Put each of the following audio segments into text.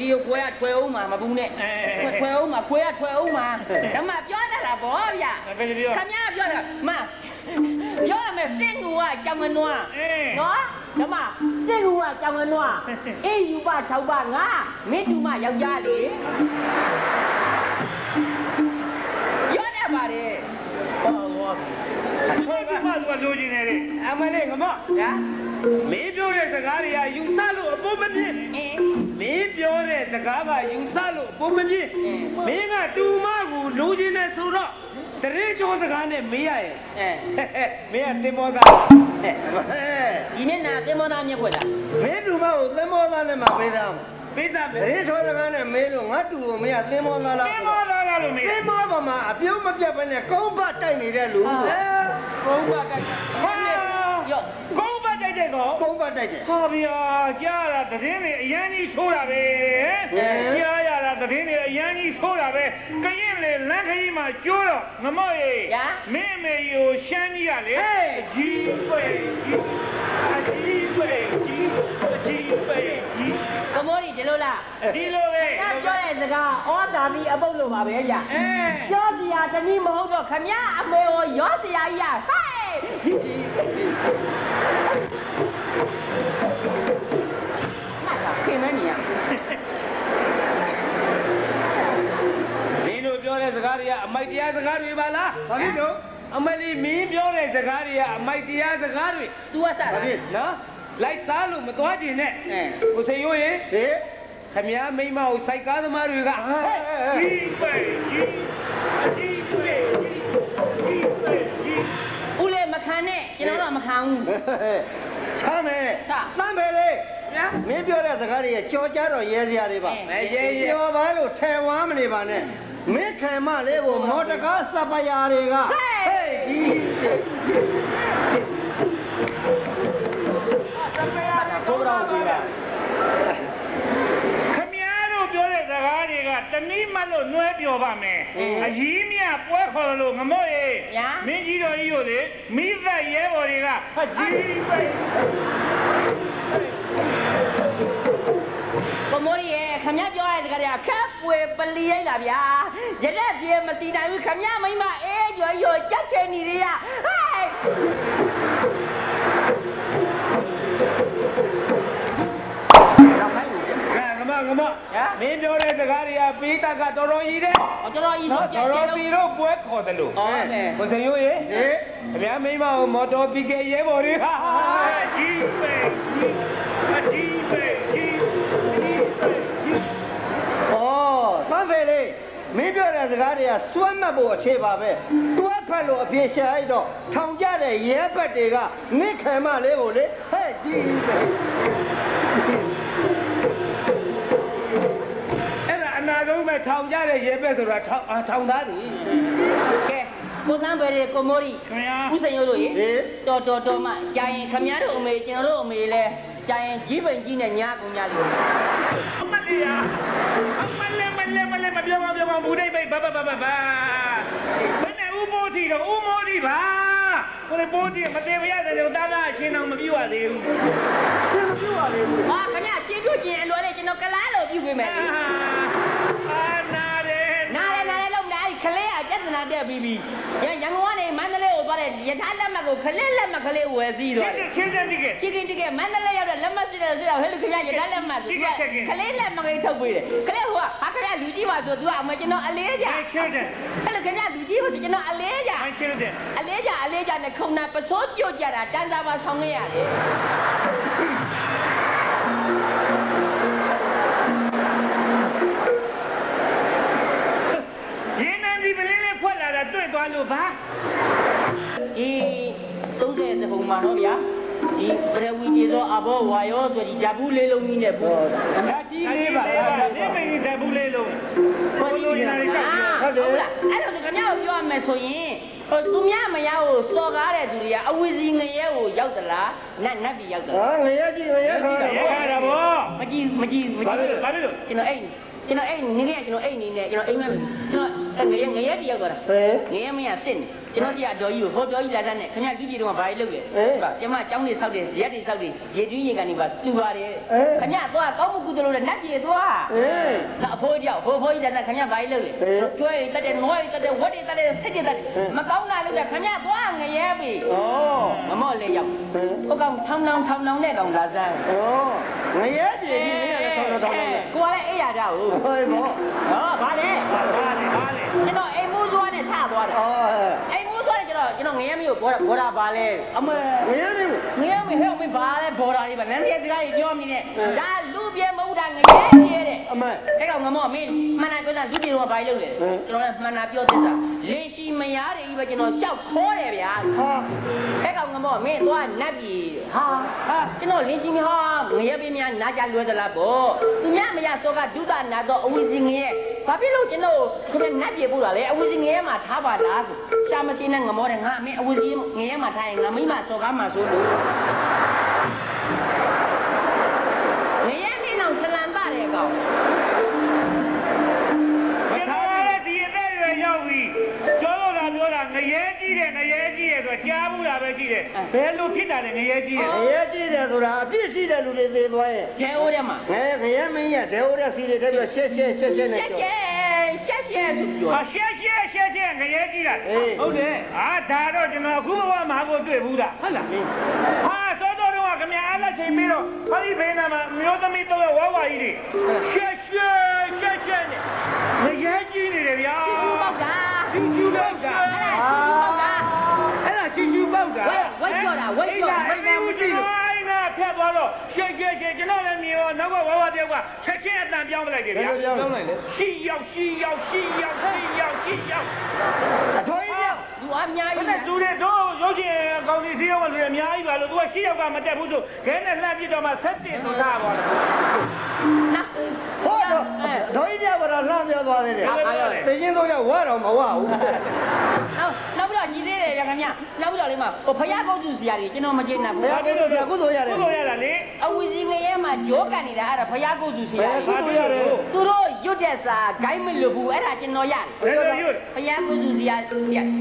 လိုက်ရင်လည်းဗီဒီယိုခွဲရထွဲအောင်မှာမဘူးနဲ့အဲခွဲခွဲအောင်မှာခွဲရထွဲအောင်မှာဓမ္မပြောတတ်တာဗောဗျာဘယ်လိုပြောခမရပြောတာမပြောရမယ်စင်ကူကကြောင်မနွားအေးနော်ဓမ္မစင်ကူကကြောင်မနွားအေးယူပါ၆ပါငါမင်းတူမယောက်ျားလေပြောတတ်ပါတယ်ဟောဟော ဆိုကမှသူကလိုချင်တယ်လေအမလေးငမညာမင်းပြောတဲ့စကားတွေကယူဆလို့အဖို့မဖြစ်အင်းမင်းပြောတဲ့စကားကယူဆလို့အဖို့မဖြစ်မင်းကတူမကိုလိုချင်တယ်ဆိုတော့တရေချိုးစကားနဲ့မေးရရဲ့အဲမင်းကတင်မောသားဒီနေ့နာသင်္ဘောသားမြက်ွက်လားမင်းတူမကိုသင်္ဘောသားနဲ့မှပေးသားမှာပေးသားမယ်တရေချောစကားနဲ့မေးလို့ငါတူကိုမင်းကသင်္ဘောသားလားတင်မောသားကလို့မေးသင်္ဘောပေါ်မှာအပြုံးမပြတ်ဘဲနဲ့ကုန်းပတ်တိုက်နေတဲ့လူ ဟာဘုံဘကဟာရော့ကိုယ်ပတ်တိုက်တဲ့ကောကုန်းပတ်တိုက်တယ်ဟာဗျာကြားရတာသတင်းတွေအရန်ကြီးဆိုးတာပဲကြားရတာသတင်းတွေအရန်ကြီးဆိုးတာပဲကရင်လေလမ်းခရီးမှာကျိုးတော့ငမော့ရေမင်းအမေကိုရှမ်းကြီးရလေကြီးပဲကြီးအကြီးပဲကြီးအကြီးပဲကြီးကမောဒီဒီလိုလားဒီလိုပဲငါပြောတဲ့ စကားဩတာပြီးအပုတ်လို့ပါပဲဗျာ အဲ ပြောစရာတနည်းမဟုတ်တော့ခမရအမေကိုရောစရာကြီးอ่ะဟဲ့ခင်မနေရ ဒီလိုပြောတဲ့စကားတွေကအမိုက်တရားစကားတွေပါလား ဘာဖြစ်တော့ အမလီမင်းပြောတဲ့စကားတွေကအမိုက်တရားစကားတွေ तू ကစတာ ဘာဖြစ် နော်လိုက်စားလို့မသွားကျင်နဲ့ အဲ ကိုစေရိုးရေ ဟေး ခမည်းမိန်းမကိုစိုက်ကားသမားတွေကဟဲ့ဟဲ့ဟဲ့ကြီးပဲကြီးအကြီးပဲကြီးကြီးပဲကြီးဦးလေးမခံနဲ့ကျွန်တော်တော့မခံဘူးချမ်းမယ်ဟာတမ်းပဲလေညာမင်းပြောတဲ့စကားတွေကကြော်ကြတော့ရဲစရာတွေပါမဲရဲရဲပြောပါလို့ထဲဝမ်းမနေပါနဲ့မင်းခံမလေးကိုမော်တကားစပယာတွေကဟဲ့ဒီဘိုးတော်ကြီးလား ခမည်းတို့ပြောတဲ့စ ကားတွေကတနည်းမှလို့နှွဲပြောပါမယ်အကြီးမြပွဲခေါ်လို့ငမို့ရေမင်းကြီးတော်ကြီးကိုလေမိသက်ရဲဘော်တွေကကြီးပဲကမောဒီရဲ့ခမရပြောတဲ့စကားတွေကခက်ပွေပလီရိုက်တာဗျာရတဲ့ပြေမစီနိုင်ဘူးခမရမိမအေးကြော်ရောကြက်ချင်နေရဟဲ့ ငမငမမင်းပြောတဲ့စကားတွေကပေးတတ်ကတော်တော်ကြီးတဲ့ကျွန်တော်ဤနော်ဆိုကြက်တော်ချင်တော်လို့ပြီးတော့ပွဲခေါ်တယ်လို့ဩတယ်ကိုစင်ရိုးရေဟေးအများမိန်းမကိုမော်တော်ပီကရဲဘော်တွေဟာကြီးပဲကြီးအကြီးပဲကြီးကြီးပဲကြီးဩတမ်းပဲလေမင်းပြောတဲ့စကားတွေကစွမ်းမှတ်ဖို့အခြေပါပဲတွဲဖက်လို့အပြေရှာလိုက်တော့ထောင်ကြတဲ့ရဲဘက်တွေကနင့်ခံမလေးကိုလေဟဲ့ဒီပဲ ထောင်ကြတဲ့ရဲဘက်ဆိုတာထောင်အာထောင်သားတွေကဲကိုသန်းပဲလေကိုမောဒီခင်ဗျာဦးစိန်ရိုးတို့ရေဟေးတော်တော်တော်မှကြာရင်ခမရတို့အမေကျွန်တော်တို့အမေလဲကြာရင်ကြီးပိန်ကြီးနဲ့ညာကုန်ကြလိမ့်မယ်အမလေးယာအမလေးမလေးမလေးမပြောပါပြောပါဘူးဒိတ်ပိတ်ဘာဘာဘာဘာဘာဘယ်နဲ့ဦးမိုးတီတော့ဦးမိုးတီပါကိုလေပိုးတီမသေးမရတဲ့တားသားအချင်းအောင်မပြည့်ရသေးဘူးဟာခမရရှင်းပြခြင်းအလွယ်လေးကျွန်တော်ကလားလို့ပြုပေးမယ် တက်ပြီးပြီရရန်ကုန်ကနေမန္တလေးကိုသွားတဲ့ယထာလက်မှတ်ကိုခလေးလက်မှတ်ခလေးဝယ်စီးတော့ချင်းချင်းတိကချီကင်တကယ်မန္တလေးရောက်တဲ့လက်မှတ်စစ်တယ်ဆိုတော့ဟဲ့လူခင်ဗျာရထားလက်မှတ်ဆိုသူကခလေးလက်မှတ်ကြီးထုတ်ပေးတယ်ခလေးကဟာခလေးလူကြီးပါဆိုသူကအမကျွန်တော်အလေးကြချင်းချင်းဟဲ့လူခင်ဗျာလူကြီးပါဆိုကျွန်တော်အလေးကြအချင်းချင်းအလေးကြအလေးကြနဲ့ခုံနာပစိုးပြုတ်ကြတာတန်းစားပါဆောင်ခဲ့ရတယ် 30တပုံမှာတော့ဗျာဒီပရဝီကျေသောအဘောဝါယောဆိုဒီဂျဘူးလေးလုံးကြီးနဲ့ပို့ဓာကြီးလေးပါလားဒီမိန်ဓာဘူးလေးလုံးဘိုးလိုရည်ကဟုတ်တယ်ဟုတ်လားအဲ့လိုဆိုခင်ဗျားကိုပြောရမယ်ဆိုရင်ဟိုသူများမရကိုစော်ကားတဲ့သူတွေကအဝီစီငရဲကိုရောက်သလားနတ်နတ်ပြည်ရောက်သလားဟာငရဲကြည့်ငရဲခါရခါတာဗောမကြည့်မကြည့်မကြဘာည့်ဖြစ်လို့ဘာဖြစ်လို့ကျွန်တော်အိတ်ကျွန်တော်အိတ်နေနေကျွန်တော်အိတ်နေနေကျွန်တော်အိမ်မက်ကျွန်တော် ငရဲငရဲတယောက်သွားတာဟဲ့ငရဲမင်းကစစ်နေကျွန်တော်ရှိအတော်ကြီးကိုဟိုတော်ကြီးလာတတ်နဲ့ခင်ဗျာကြည့်ကြည့်တော့ဘာကြီးလုပ်လဲအေးကျမကျောင်းနေဆောက်တယ်ရက်တွေဆောက်တယ်ရေတွင်းရေကန်တွေပါတူပါတယ်အေးခင်ဗျာသွားကောင်းမှုကုသလို့လည်းနတ်ပြေသွားအေးအဖိုးကြောက်ဟိုဖိုးကြီးတက်ခင်ဗျာဘာကြီးလုပ်လဲအေးကျွဲတက်တယ်ငွေတက်တယ်ဝတ်တွေတက်တယ်စစ်တွေတက်တယ်အေးမကောင်းတာလုပ်တယ်ခင်ဗျာသွားငရဲပြီဩမမော့လေရောက်ဟဲ့ဟိုကောင်ထောင်းထောင်းထောင်းထောင်းနဲ့ကောင်လာစမ်းဩငရဲပြေ ကြီးမင်းကလည်းထောင်းထောင်းထောင်းထောင်းနဲ့ကိုကလည်းအေးရကြဘူးဟဲ့ဘောဟောဗါလေဟာလေဟာလေကျွန်တော်အိမ်မိုးသွားနဲ့ထသွားတယ်ဩဟဲ့အိမ်မိုးသွားနဲ့ကျွန်တော်ကျွန်တော်ငရဲမျိုးဘောဘောတာဗါလေအမေငရဲပြေငရဲမဟဲ့မဗါလေဘောတာလေးပါနန်းပြစကားကြီးပြောမိနဲ့ဟမ်ဒါလူ ပြေမဟုတ်တာငရဲပြေတဲ့အမေအဲ့ကောင်ငမောမင်းမှန်တာပြောတာလူပြေတော့ဘာလို့လဲဟမ်ကျွန်တော်လည်းမှန်တာပြောသစ္စာလေရှိမရတဲ့ကြီးပဲကျွန်တော်ရှောက်ခေါ်တယ်ဗျာဟာအဲ့ကောင်ငမောမင်းသွားနတ်ပြီဟာဟာကျွန်တော်လေရှိမဟာငရဲပေးများနာကြလွယ်သလားပေါ့သူများမရစောကဒုသနာတော့အဝိဇ္ဇငရဲဘာဖြစ်လို့ကျွန်တော်ခင်ဗျနတ်ပြေပို့တာလဲအဝိဇ္ဇငရဲမှာထားပါလားဆိုရှာမရှိနဲ့ငမောတဲ့ငါအမင်းအဝိဇ္ဇငရဲမှာထားရင်ငါမိမစောကားမှာဆိုလို့ငရဲနေအောင်ဆလန် တာတဲ့ကောင်ဘယ်တော့လဲဒီအသက်ရွယ်ရောက်ပြီကျောင်းတော်ကပြောတာငရဲကြီးတယ်ငရဲကြီးတယ်ဆိုကြားဘူးတာပဲရှိတယ်ဘယ်လိုဖြစ်တာလဲငရဲကြီးတယ်ငရဲကြည့်တယ်ဆိုတာအပြစ်ရှိတဲ့လူတွေသေသွားရင်ကျဲဦးထဲမှာငဲငရဲမင်းရဒဲဦးတဲ့စီတွေတက်ပြီးရှက်ရှက်ရှက်ရှက်နဲ့ရှက်ကြောရှက်ရှက်ရှက်ဆိုပြောဟာရှက်ရှက်ရှက်ရှက်ငရဲကြီးတာအေးဟုတ်တယ်အာဒါတော့ကျွန်တော်အခုဘဝမှာကိုတွေ့ဘူးတာဟုတ်လားဟာတော်တော်တော့ ခင်ဗျာအားလက်ချိန်ပြီးတော့ဟာဒီဘေးနာမှာမျိုးသမီးတော့ဝါဝါကြီးတွေရှက်ရှက်ရှက်ရှက်နဲ့ငရဲကြီးနေတယ်ဗျာရှူရှူပေါက်တာရှူရှူပေါက်တာအဲ့ဒါရှူရှူပေါက်တာအဲ့ဒါရှူရှူပေါက်တာဝက်ဝက်ကျော်တာဝက်ကျော်အဲ့ဒါဦးကြည့်လို့အဲ့ဒါဖြတ်သွားတော့ရှက်ရှက်ရှက်ကျွန်တော်လည်းမြင်ရောနောက်ကဝါဝါတယောက်ကချက်ချင်းအတန်ပြောင်းလိုက်တယ်ဘယ်ဗျာလိုပြောလဲရှီရောက်ရှီရောက်ရှီရောက်ရှီရောက်ရှီရောက်အထွေးကြီးလူအများဘယ်ကြီးနဲ့သူတွေတော့ ရုပ်ရှင်ကောင်းစီစီရောက်မှဆိုရင်အများကြီးပါလို့သူကရှီရောက်ကမတက်ဘူးဆိုခဲနဲ့လှမ်းပြတော့မှဆက်တင်ဆိုထားပါတော့နာဟောတော့ဒိုင်းကြပါတော့လှမ်းပြောသွားသေးတယ်ဘာပြောလဲတရင်တော့ရဝါတော့မဝဘူးနောက်နောက်ပြီးတော့ရှိသေးတယ်ဗျခင်ဗျနောက်ပြီးတော့လေးမှာဟိုဖယားကုတ်စုစီရတယ်ကျွန်တော်မကျေနပ်ဘဘူးယ်ကုသိုလ်ရကုသိုလ်ရတယ်ကုသိုလ်ရတာလေအဝီစီငရဲမှာဂျိုးကန်နေတာအဲ့ဒါဖယားကုတ်စုစီရဘယ်ကုသိုလ်ရတယ်သူတို့ ရွတ်တဲ့စာဂိုင်းမလို့ဘူးအဲ့ဒါကျွန်တော်ရတယ်ဘယ်လိုရွတ်ဖယားကုစုစီရ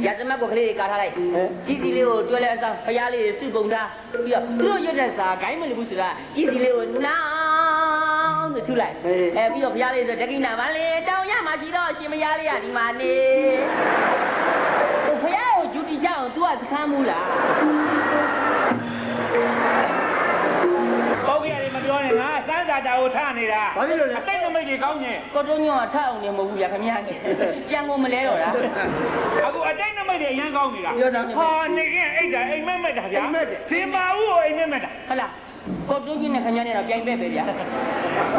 ရသမတ်ကိုကလေးတွေကာထားလိုက်ကြီးစီလေးကိုတွဲလဲအစားဖယားလေးစုပုံထားပြီးတော့သူတို့ရွတ်တဲ့စာဂိုင်းမလို့ဘူးဆိုတာကြီးစီလေးကိုနောင်းဆိုထူလိုက်အဲပြီးတော့ဖယားလေးဆိုတကိနာမလေးတောင်ရမှာရှိတော့ရှင်မယားလေးကဒီမှာနေဖယားကိုဂျူတီချအောင် तू ကစခမ်းမူလားဟုတ်ကဲ့လေမပြောနဲ့ငါစမ်းစာတာကိုထားနေတာဘာဖြစ်လို့လဲ အတိတ်နမိတ်တွေကောင်းနေကိုတုံးညောထအောင်နေမဟုတ်ဘူးဗျာခင်ဗျာပြန်ကိုမလဲတော့လားအခုအတိတ်နမိတ်တွေအရင်ကောင်းနေတာပြောတာဟာနေကအိတ်တာအိမ်မက်မက်တာဗျာအိမ်မက်တယ်စင်ပါဦးကိုအိမ်မက်မက်တာဟုတ်လားကိုတုံးကြီးနဲ့ခင်ဗျာနဲ့တော့ပြိုင်ပဲပဲဗျာ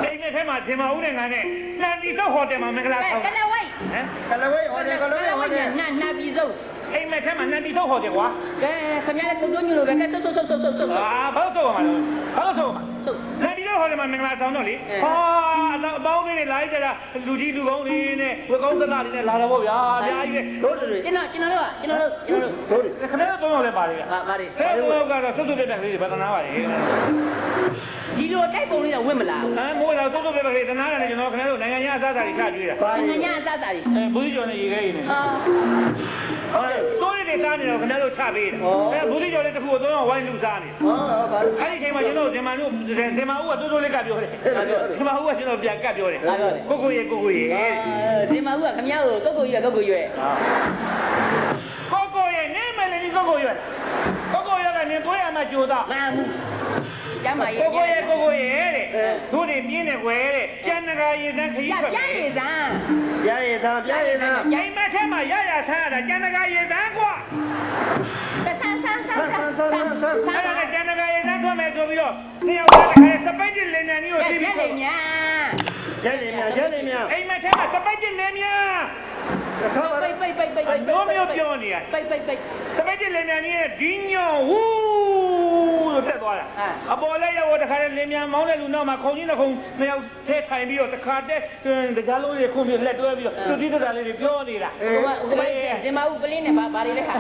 အိမ်မက်ထဲမှာစင်ပါဦးနဲ့ငါနဲ့နှန်တီစော့ဟိုတယ်မှာမင်္ဂလာဆောင်ကလဝိတ်ဟမ်ကလဝေးဟောတယ်ကလဝေးဟောတယ်နတ်နတ်ပြည်စုံအိမ်မက်ထဲမှာနှန်တီစော့ဟိုတယ်ကွာကဲခင်ဗျားလည်းကိုတုံးကြီးလိုပဲကဲဆုပ်ဆုပ်ဆုပ်ဆုပ်ဆုပ်ဆုပ်အာဘာလို့တော့မှာလဲဘာလို့တော့မှာဆုပ်နှန် တီစော့ဟိုတယ်မှာမင်္ဂလာဆောင်တော့လေအဲဟာအပေါင်းလေးတွေလာကြတာလူကြီးလူကောင်းတွေနဲ့ဝက်ကောင်းသလားတွေနဲ့လာတော့ဗောဗျာအများကြီးပဲတို့တွေကျွန်တော်ကျွန်တော်တို့ကကျွန်တော်တို့ကျွန်တော်တို့တို့တွေခဏတော့တော့လည်းပါတယ်ဗျာဟာဗါလေဖဲဘောကတော့စွတ်စွတ်ပြက်ပြက်လေးတွေဗဒနာပါလေဒီလိုတိုက်ပုံလေးတော့ဝင့်မလားအဲမိုးတော့စွတ်စွတ်ပြက်ပြက်လေးတနာရတယ်ကျွန်တော်ခင်ဗျားတို့နိုင်ငံခြားအစားအစာတွေချကျွေးတာဘာငလဲညာအစားစားကြီးအဲဘူးကြီးကျော်နဲ့ရေခဲရည်နဲ့ဟာ တိုးရည်တွေစားနေတော့ခင်ဗျားတို့ချပေးတယ်အဲဘူးကြီးကျော်လေးတစ်ခုကိုသုံးအောင်ဝိုင်းလူစားနေဟောဘာလဲအဲ့ဒီချိန်မှာကျွန်တော်ဇင်မာတို့ဇင်မာဦးကတိုးတိုးလေးကပြောတယ်ဇင်မာဦးကကျွန်တော်ပြန်ကပ်ပြောတယ်ကိုကိုရေကိုကိုရေဒီမှာဦးကခင်ဗျားကိုကုတ်ကုတ်ရွယ်ကုတ်ကုတ်ရွယ်ကိုကိုရေနေမယ်လေဒီကိုကိုရေကိုကိုရေကနေသွေးရမှာကြိုးသားမမ်းဘူး ကျမ်းပါရဲ့ကိုကိုရေကိုကိုရေတဲ့တို့တွေပြင်းနေွယ်တဲ့ကျန်နဂါရေတန်းခရီးရထွက်ပြရည်စမ်းပြရည်သားပြရည်သားအိမ်မက်ထဲမှာရရဆန်းရတာကျန်နဂါရေတန်းကွာဆန်းဆန်းဆန်းဆန်းဆန်းဆန်းဆန်းဆအဲ့န်းဒါကကျန်နဂါရေတန်းထွက်မယ်ဆိုပြီးတော့နှစ်ယောက်သားတစ်ခါစပိတ်တစ်လင်နန်ကြီးကိုရက်တီးရက်ပြီးလေးညာကျဲနေမြန်ကျဲနေမြန်အိမ်မက်ထဲမှာစပိတ်တစ်လင်မြန်သောပါပိတ်ပိတ်ပိတ်ပိတ်ပိတ်တို့မျိုးပြောနေရပိတ်ပိတ်ပိတ်စပိတ်တစ်လင်နန်ကြီးရဲ့ဒီညောဝူးလို့ တက်သွားတာအာအပေါ်လက်ရောက်တခါလင်မြန်မောင်းတဲ့လူနောက်မှာခုံကြီးနှစ်ခုံနှစ်ယောက်ထဲထိုင်ပြီးတော့တခါတည်းတရားလုံးတွေခုံပြီးလက်တွဲပြီးတော့သူတိတတာလေးတွေပြောနေတာအေးဟိုကဟိုကဒီမှာဦးပလင်းနဲ့ဘာဘာတွေလဲခါ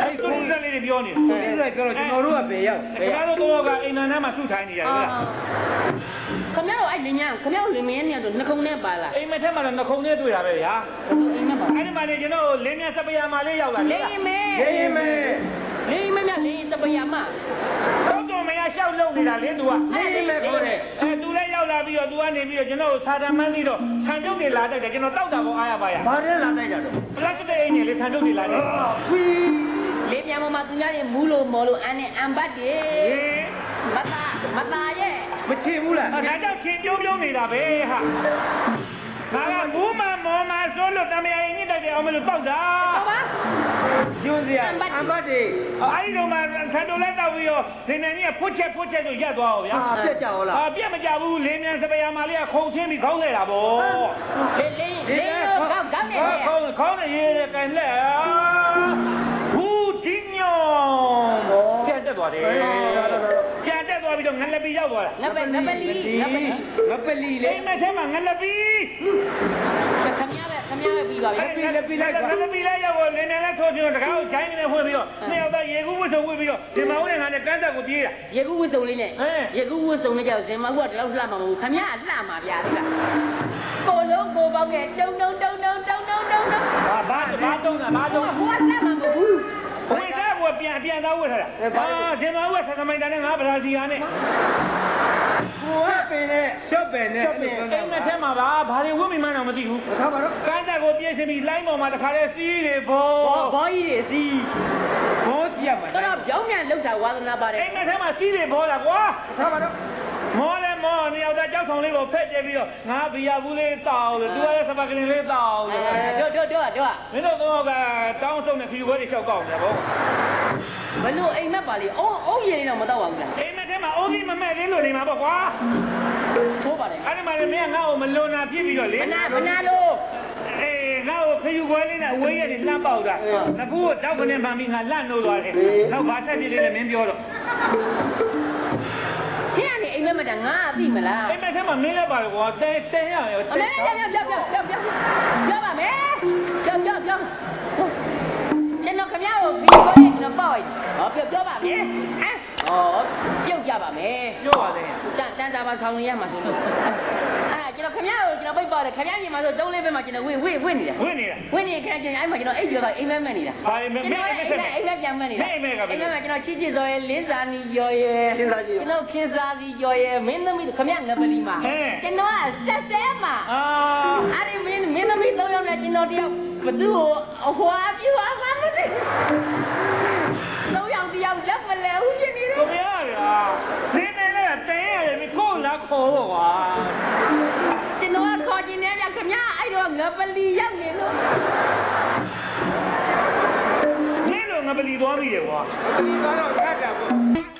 အဲ့သူတို့လေးတွေပြောနေဒီလိုပြောတော့ကျွန်တော်တို့ကဘယ်ရောက်ခင်ဗျားတို့တော့ကအိမ်နာထဲမှာစုထိုင်နေရတယ်ဟုတ်လားခမရတို့အဲ့လင်းညာခမရတို့လင်းမင်းနဲ့တော့နှခုံနဲ့ပါလာအိမ်မထဲမှာတော့နှခုံနဲ့တွေ့တာပဲဗျာအိမ်နဲ့ပါအဲ့ဒီမှာလေကျွန်တော်လင်းမြစပယာမာလေးရောက်လာလင်းမဲရင်းရင်မဲလင်းမဲမြလင်း စပယမတော့တော်မရရှောက်လုံနေတာလေသူကရင်းရင်မဲခေါ်တယ်အဲသူလည်းရောက်လာပြီးတော့သူကနေပြီးတော့ကျွန်တော်စာတမ်းမှန်းပြီးတော့ဆံပြုတ်တွေလာတိုက်တယ်ကျွန်တော်တောက်တာကောအားရပါရဘာလဲလာတိုက်တာတော့ပလတ်စတစ်အိမ်ကြီးလေဆံပြုတ်တွေလာတယ်ခွီလင်းပြန်မှာသူများတွေမူးလို့မော်လို့အန်နဲ့အန်ဘတ်တွေဟေးမတာမတာရဲ့မချင်ဘူးလားဒါကြောင့်ချင်းပြုံးပြုံးနေတာပဲဟာဒါကဘူးမမော်မဆိုလို့တမယာရင်ညစ်တိုက်တယ်အောင်မလို့တောက်တာဟုတ်ပါ ညွှန်းစရာအန်ဘတ်အမတ်တွေအဲ့ဒီတော့မှဆန်တိုလက်တောက်ပြီးတော့ဒီနေ့ကြီးဖွတ်ချက်ဖွတ်ချက်ဆိုရက်သွားအောင်ဗျာဟာပြက်ကြရောလားအာပြက်မကြဘူးလင်းမြန်စပယာမာလေးကခုံချင်းပြီးခေါင်းခဲ့တာဗောလင်းလင်းလင်းကောက်ကောက်နေခေါတယ်င်းခေါင်းခေါင်းနဲ့ရေးရဲကန်လက်ဘူးဒီညောပြန်တက်သွားတယ် ပြီးတော့ငလပီရောက်သွားတာငပငပလီငပလီငပလီလေအိမ်မက်ထဲမှာငလပီခမရပဲခမရပဲပြီးပါပြီငလပီလိုက်ငလပီလိုက်ရောက်တော့လင်းနေလဲထိုးပြီးတော့တကားကိုဂျိုင်းနေဖွင့်ပြီးတော့နှစ်ယောက်သားရေကူးဝှစ်ဆုံဝှစ်ပြီးတော့ဒီမဟုတ်တဲ့ငါနဲ့ကန်းတက်ကိုပြေးတာရေကူးဝှစ်ဆုံလေးနဲ့ရေကူးဝှစ်ဆုံလေးကြောက်ဇင်မဟုတ်ကတလောက်လှမှာမဟုတ်ခမရအလှမှာဗျာဟုတ်လားကိုလုံးကိုပေါင်းရဲ့တုံတုံတုံတုံတုံတုံတုံဘာဘာတုံးတာဘာတုံးတာဟိုကလှမှာမဟုတ်ဘူး ပြန်ပြန်သားဝတ်ထားတာအာဒီမောင်ကဆက်သမိုင်းတန်းနဲ့ငါဗလာစီယာနဲ့ကိုကပင်နဲ့ ရှော့ပယ်နဲ့အိမ်မထဲမှာပါဘာတွေဝတ်မိမှန်းတော့မသိဘူး ထားပါတော့ကန်းတက်ကိုပြည့်စင်ပြီးလိုင်းပေါ်မှာတခါလဲစီးနေဖို့ဘောဘောကြီးတွေစီဘောစီရမှာတော့ပြောင်းပြန်လောက်တာဝါသနာပါတယ်အိမ်မထဲမှာစီးနေဖို့လားကွာထားပါတော့မောလဲမောနေရောက်တဲ့ကြောက်ဆောင်လေးကိုဖက်ကျပြီးတော့ငါဘီယာဘူးလေးတောက်လို့သူကလည်းစပါကလင်လေးတောက်လို့တို့တို့တို့တို့မင်းတို့တော့ကတောင်းဆုံးတဲ့ခီးခွဲတွေလျှောက်ကောက်နေပေါ့ ဘလို့အိမ်မက်ပါလေအုံးအုံးရည်လေးတော့မတော့ပါဘူးလားအိမ်မထဲမှာအိုးကြီးမမဲ့လေးလို့နေမှာပေါ့ကွာထိုးပါတယ်အဲ့ဒီမှာလည်းမင်းကငါ့ကိုမလွန်တာဖြစ်ပြီးတော့လေမနာမနာလို့အေးငါ့ကိုခရီးခွဲလေးနဲ့အဝေးရတယ်လှမ်းပေါက်တာငါကူကိုတောက်ကနေမှန်ပြီးငါလန့်လို့သွားတယ်နောက်ဘာဆက်ဖြစ်လေးလဲမင်းပြောတော့ခင်းကနေအိမ်မက်မတငါအသိမလားအိမ်မထဲမှာမင်းလည်းပါလေကွာတဲတဲရရောအမေပြောပြောပြောပြောပြောပြောပါမယ်ပြောပြောပြော န်တော်ပေါ့ဟောပြောပြောပါမယ်ဟမ်ဟောပြုတ်ကြပါမယ်ပြောပါလေတန်တန်တာပါဆောင်းရမှာဆိုလို့အဲ့ကျွန်တော်ခမရကိုကျွန်တော်ပိတ်ပါတယ်ခမရညီမဆိုတုံးလေးပဲမှာကျွန်တော်ဝိဝိဝိနေတာဝင်နေတာဝိနေခက်ကျွန်တော်အဲ့မှာကျွန်တော်အိတ်ပြောပါအိမ်မက်မက်နေတာဘာလဲမင်းကျွန်မတော်င်းအိအဲ့မ်ဒါမက်အိမ်မက်ပြန်မက်နေတာအိမ်မက်ကဘယ်လိုအိမ်မက်ကကျွန်တော်ချစ်ချစ်စော်ရဲ့လင်းစာနီရော်ရဲ့စဉ်းစားကြည့်ကျွန်တော်ခင်စားစီရော်ရဲ့မင်းသမီးခမရငပလီမှာကျွန်တော်ကဆက်ဆဲမှာအာအဲ့ဒီမင်းမင်းသမီးသုံးယောက်နဲ့ကျွန်တော်တယောက်ဘသူ့ကိုအဟွာပြူအောင်မမသိသုံး ပလီရောက်နေလို့နင်းလို့ငါပလီသွားပြီလေကွာဒီကတော့ခတ်တာပေါ့